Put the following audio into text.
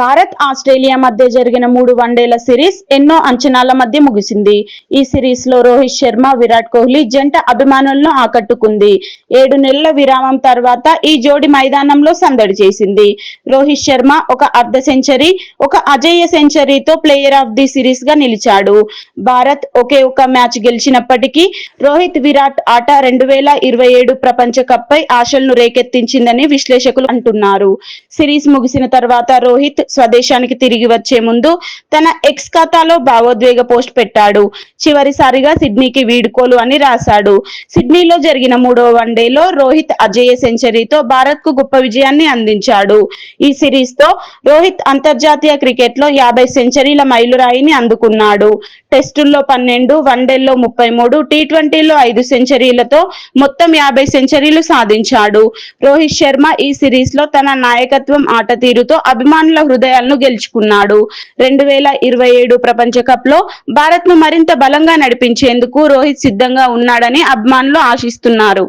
Bharat Australia మధ్య జరిగిన మూడు వన్డేల సిరీస్ ఎన్నో అంచనాల మధ్య ముగిసింది. ఈ సిరీస్లో రోహిత్ శర్మ విరాట్ కోహ్లీ జంట అభిమానులను ఆకట్టుకుంది. ఏడు నెలల విరామం తర్వాత ఈ జోడి మైదానంలో సందడి చేసింది. రోహిత్ శర్మ ఒక అర్ధ సెంచరీ ఒక అజేయ సెంచరీతో ప్లేయర్ ఆఫ్ ది సిరీస్గా నిలిచాడు. భారత్ ఒకే ఒక మ్యాచ్ గెలిచినప్పటికీ రోహిత్ విరాట్ ఆట రెండు వేల ఇరవై ఏడు ప్రపంచ కప్ పై ఆశలను రేకెత్తించిందని విశ్లేషకులు అంటున్నారు. సిరీస్ ముగిసిన తర్వాత రోహిత్ స్వదేశానికి తిరిగి వచ్చే ముందు తన ఎక్స్ ఖాతాలో భావోద్వేగ పోస్ట్ పెట్టాడు. చివరిసారిగా సిడ్నీకి వీడుకోలు అని రాశాడు. సిడ్నీలో జరిగిన మూడవ వన్డేలో రోహిత్ అజేయ సెంచరీతో భారత్కు గొప్ప విజయాన్ని అందించాడు. ఈ సిరీస్తో రోహిత్ అంతర్జాతీయ క్రికెట్లో యాభై సెంచరీల మైలురాయిని అందుకున్నాడు. టెస్టుల్లో పన్నెండు వన్డేల్లో ముప్పై మూడు టీ ట్వంటీలో ఐదు సెంచరీలతో మొత్తం యాభై సెంచరీలు సాధించాడు. రోహిత్ శర్మ ఈ సిరీస్లో తన నాయకత్వం ఆట తీరుతో అభిమానుల హృదయాలను గెలుచుకున్నాడు. రెండు వేల ఇరవై ఏడు ప్రపంచ కప్లో భారత్ను మరింత బలంగా నడిపించేందుకు రోహిత్ సిద్ధంగా ఉన్నాడని అభిమానులు ఆశిస్తున్నారు.